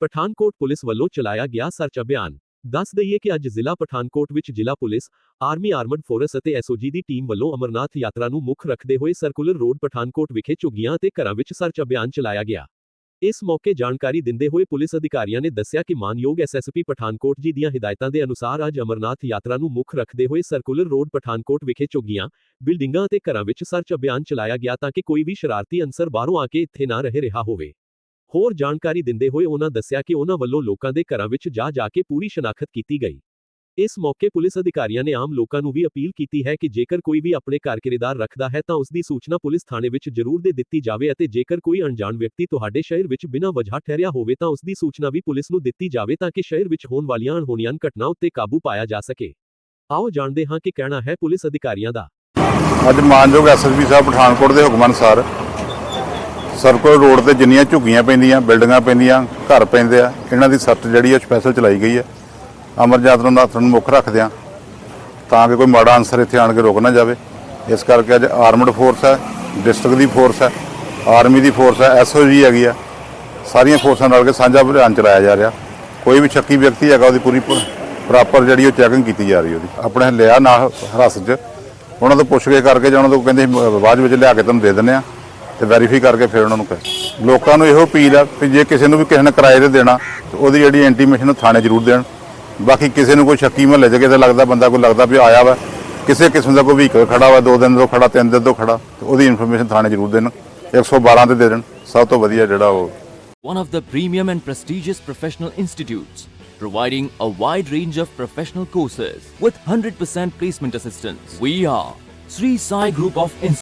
Pathankot police ਵੱਲੋਂ ਚਲਾਇਆ ਗਿਆ ਸਰਚ ਅਭਿਆਨ। ਦੱਸ ਦਈਏ ਕਿ ਅੱਜ ਜ਼ਿਲ੍ਹਾ ਪਠਾਨਕੋਟ ਵਿੱਚ ਜ਼ਿਲ੍ਹਾ ਪੁਲਿਸ, ਆਰਮੀ ਆਰਮਡ ਫੋਰਸ ਅਤੇ ਐਸਓਜੀ ਦੀ ਟੀਮ ਵੱਲੋਂ ਅਮਰਨਾਥ ਯਾਤਰਾ ਨੂੰ ਮੁੱਖ ਰੱਖਦੇ ਹੋਏ ਸਰਕੂਲਰ ਰੋਡ ਪਠਾਨਕੋਟ ਵਿਖੇ ਝੁੱਗੀਆਂ ਅਤੇ ਘਰਾਂ ਵਿੱਚ ਸਰਚ ਅਭਿਆਨ ਚਲਾਇਆ ਗਿਆ। ਇਸ ਮੌਕੇ ਜਾਣਕਾਰੀ ਦਿੰਦੇ ਹੋਏ ਪੁਲਿਸ ਅਧਿਕਾਰੀਆਂ ਨੇ ਦੱਸਿਆ ਕਿ ਮਾਨਯੋਗ ਐਸਐਸਪੀ ਪਠਾਨਕੋਟ ਜੀ ਦੀਆਂ ਹਦਾਇਤਾਂ ਦੇ ਅਨੁਸਾਰ ਅੱਜ ਅਮਰਨਾਥ ਯਾਤਰਾ ਨੂੰ ਮੁੱਖ ਰੱਖਦੇ ਹੋਏ ਸਰਕੂਲਰ ਰੋਡ ਪਠਾਨਕੋਟ ਵਿਖੇ ਝੁੱਗੀਆਂ, ਬਿਲਡਿੰਗਾਂ ਅਤੇ ਘਰਾਂ ਵਿੱਚ ਸਰਚ ਅਭਿਆਨ ਚਲਾਇਆ ਗਿਆ ਤਾਂ ਕਿ ਕੋਈ ਵੀ ਸ਼ਰਾਰਤੀ ਅਨਸਰ ਬਾਹਰੋਂ ਆ ਕੇ ਇੱਥੇ ਨਾ ਰਹੇ ਰਿਹਾ ਹੋਵੇ। ਹੋਰ ਜਾਣਕਾਰੀ ਦਿੰਦੇ ਹੋਏ ਉਹਨਾਂ ਦੱਸਿਆ ਕਿ ਉਹਨਾਂ ਵੱਲੋਂ ਲੋਕਾਂ ਦੇ ਘਰਾਂ ਵਿੱਚ ਜਾ ਜਾ ਕੇ ਪੂਰੀ ਸ਼ਨਾਖਤ ਕੀਤੀ ਗਈ। ਇਸ ਮੌਕੇ ਪੁਲਿਸ ਅਧਿਕਾਰੀਆਂ ਨੇ ਆਮ ਲੋਕਾਂ ਨੂੰ ਵੀ ਅਪੀਲ ਕੀਤੀ ਹੈ ਕਿ ਜੇਕਰ ਕੋਈ ਵੀ ਆਪਣੇ ਘਰ ਕਿਰਾਏਦਾਰ ਰੱਖਦਾ ਹੈ ਤਾਂ ਉਸ ਦੀ ਸੂਚਨਾ ਪੁਲਿਸ ਥਾਣੇ ਵਿੱਚ ਜ਼ਰੂਰ ਦੇ ਦਿੱਤੀ ਜਾਵੇ ਅਤੇ ਜੇਕਰ ਕੋਈ ਅਣਜਾਣ ਵਿਅਕਤੀ ਤੁਹਾਡੇ ਸ਼ਹਿਰ ਵਿੱਚ ਬਿਨਾਂ ਵਜ੍ਹਾ ਠਹਿਰਿਆ ਹੋਵੇ ਤਾਂ ਉਸ ਦੀ ਸੂਚਨਾ ਵੀ ਪੁਲਿਸ ਨੂੰ ਦਿੱਤੀ ਜਾਵੇ ਤਾਂ ਕਿ ਸ਼ਹਿਰ ਵਿੱਚ ਹੋਣ ਵਾਲੀਆਂ ਅਣਹੋਣੀਆਂ ਘਟਨਾਵਾਂ ਉੱਤੇ ਕਾਬੂ ਪਾਇਆ ਜਾ ਸਕੇ। ਆਓ ਜਾਣਦੇ ਹਾਂ ਕਿ ਕਹਿਣਾ ਹੈ ਪੁਲਿਸ ਅਧਿਕਾਰੀਆਂ ਦਾ। ਅੱਜ ਮਾਨਯੋਗ ਐਸਐਸਪੀ ਸਾਹਿਬ ਪਠਾਨਕੋਟ ਦੇ ਹੁਕਮ ਅਨੁਸਾਰ ਸਰਕਲ ਰੋਡ ਤੇ ਜਿੰਨੀਆਂ ਝੁੱਗੀਆਂ ਪੈਂਦੀਆਂ, ਬਿਲਡਿੰਗਾਂ ਪੈਂਦੀਆਂ, ਘਰ ਪੈਂਦੇ ਆ, ਇਹਨਾਂ ਦੀ ਸਰਚ ਜਿਹੜੀ ਆ ਸਪੈਸ਼ਲ ਚਲਾਈ ਗਈ ਹੈ ਅਮਰ ਯਾਤਰਾ ਦਾ ਨੂੰ ਮੁੱਖ ਰੱਖਦਿਆਂ ਤਾਂ ਕਿ ਕੋਈ ਮਾੜਾ ਅਨਸਰ ਇੱਥੇ ਆਣ ਕੇ ਰੁਕ ਨਾ ਜਾਵੇ। ਇਸ ਕਰਕੇ ਅੱਜ ਆਰਮਡ ਫੋਰਸ ਹੈ ਡਿਸਟ੍ਰਿਕਟ ਦੀ ਫੋਰਸ ਹੈ ਆਰਮੀ ਦੀ ਫੋਰਸ ਹੈ ਐਸਓਜੀ ਹੈਗੀ ਆ। ਸਾਰੀਆਂ ਫੋਰਸਾਂ ਨਾਲ ਕੇ ਸਾਂਝਾ ਅਭਿਆਨ ਚਲਾਇਆ ਜਾ ਰਿਹਾ। ਕੋਈ ਵੀ ਸ਼ੱਕੀ ਵਿਅਕਤੀ ਹੈਗਾ ਉਹਦੀ ਪੂਰੀ ਪ੍ਰੋਪਰ ਜਿਹੜੀ ਉਹ ਚੈਕਿੰਗ ਕੀਤੀ ਜਾ ਰਹੀ ਉਹਦੀ। ਆਪਣੇ ਲਿਆ ਨਾਲ ਹਿਰਾਸਤ 'ਚ। ਉਹਨਾਂ ਤੋਂ ਪੁੱਛ ਕੇ ਕਰਕੇ ਜਾਂ ਉਹਨਾਂ ਤੋਂ ਕਹਿੰਦੇ ਅਸੀਂ ਬਾਅਦ ਵਿੱਚ ਲਿਆ ਕੇ ਤੁਹਾਨੂੰ ਦੇ ਦਿੰਦੇ ਆ। ਤੇ ਵੈਰੀਫਾਈ ਕਰਕੇ ਫਿਰ ਉਹਨਾਂ ਨੂੰ ਕਹੇ ਲੋਕਾਂ ਨੂੰ ਇਹੋ ਅਪੀਲ ਆ ਕਿ ਜੇ ਕਿਸੇ ਨੂੰ ਵੀ ਕਿਸੇ ਨੇ ਕਿਰਾਏ ਤੇ ਦੇਣਾ ਤੇ ਉਹਦੀ ਜਿਹੜੀ ਇੰਟੀਮੇਸ਼ਨ ਥਾਣੇ ਜ਼ਰੂਰ ਦੇਣ ਬਾਕੀ ਕਿਸੇ ਨੂੰ ਕੋਈ ਸ਼ੱਕੀ ਮਹੱਲੇ 'ਚ ਕਿਤੇ ਲੱਗਦਾ ਬੰਦਾ ਕੋਈ ਲੱਗਦਾ ਵੀ ਆਇਆ ਵਾ ਕਿਸੇ ਕਿਸਮ ਦਾ ਕੋਈ ਵਹੀਕਲ ਖੜਾ ਵਾ ਦੋ ਦਿਨ ਤੋਂ ਖੜਾ ਤਿੰਨ ਦਿਨ ਤੋਂ ਖੜਾ ਤੇ ਉਹਦੀ ਇਨਫੋਰਮੇਸ਼ਨ ਥਾਣੇ ਜ਼ਰੂਰ ਦੇਣ 112 ਤੇ ਦੇ ਦੇਣ ਸਭ ਤੋਂ ਵਧੀਆ ਜਿਹੜਾ ਉਹ one of the premium and prestigious professional institutes, providing a wide range of professional courses with 100% placement assistance. We are Sri Sai Group of Institutes.